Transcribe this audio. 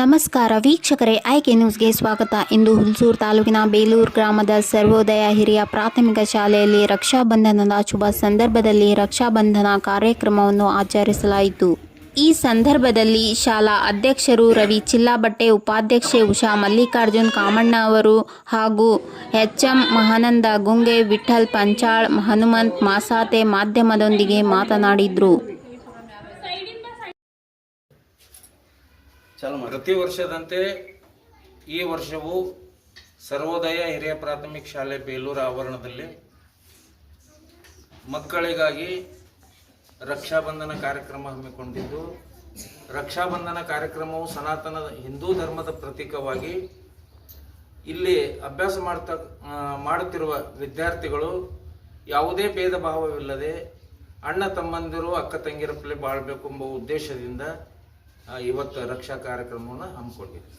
ನಮಸ್ಕಾರ ವೀಕ್ಷಕರೇ, ಆಯ್ಕೆ ನ್ಯೂಸ್ಗೆ ಸ್ವಾಗತ. ಇಂದು ಹುಲ್ಸೂರು ತಾಲೂಕಿನ ಬೇಲೂರು ಗ್ರಾಮದ ಸರ್ವೋದಯ ಹಿರಿಯ ಪ್ರಾಥಮಿಕ ಶಾಲೆಯಲ್ಲಿ ರಕ್ಷಾಬಂಧನದ ಶುಭ ಸಂದರ್ಭದಲ್ಲಿ ರಕ್ಷಾಬಂಧನ ಕಾರ್ಯಕ್ರಮವನ್ನು ಆಚರಿಸಲಾಯಿತು. ಈ ಸಂದರ್ಭದಲ್ಲಿ ಶಾಲಾ ಅಧ್ಯಕ್ಷರು ರವಿ ಚಿಲ್ಲಾಬಟ್ಟೆ, ಉಪಾಧ್ಯಕ್ಷೆ ಉಷಾ ಮಲ್ಲಿಕಾರ್ಜುನ್ ಕಾಮಣ್ಣ ಅವರು ಹಾಗೂ ಎಚ್ ಎಂ ಮಹಾನಂದ ಗುಂಗೆ ವಿಠಲ್ ಪಂಚಾಳ್, ಹನುಮಂತ್ ಮಾಸಾತೆ ಮಾಧ್ಯಮದೊಂದಿಗೆ ಮಾತನಾಡಿದರು. ಪ್ರತಿ ವರ್ಷದಂತೆ ಈ ವರ್ಷವೂ ಸರ್ವೋದಯ ಹಿರಿಯ ಪ್ರಾಥಮಿಕ ಶಾಲೆ ಬೇಲೂರು ಆವರಣದಲ್ಲಿ ಮಕ್ಕಳಿಗಾಗಿ ರಕ್ಷಾಬಂಧನ ಕಾರ್ಯಕ್ರಮ ಹಮ್ಮಿಕೊಂಡಿದ್ದು. ರಕ್ಷಾಬಂಧನ ಕಾರ್ಯಕ್ರಮವು ಸನಾತನ ಹಿಂದೂ ಧರ್ಮದ ಪ್ರತೀಕವಾಗಿ ಇಲ್ಲಿ ಅಭ್ಯಾಸ ಮಾಡ್ತಾ ಮಾಡುತ್ತಿರುವ ವಿದ್ಯಾರ್ಥಿಗಳು ಯಾವುದೇ ಭೇದ ಭಾವವಿಲ್ಲದೆ ಅಣ್ಣ ತಮ್ಮಂದಿರು, ಅಕ್ಕ ತಂಗಿರಪ್ಪಲೆ ಬಾಳ್ಬೇಕು ಎಂಬ ಉದ್ದೇಶದಿಂದ ಇವತ್ತು ರಕ್ಷಾ ಕಾರ್ಯಕ್ರಮವನ್ನು ಹಮ್ಮಿಕೊಂಡಿದೆ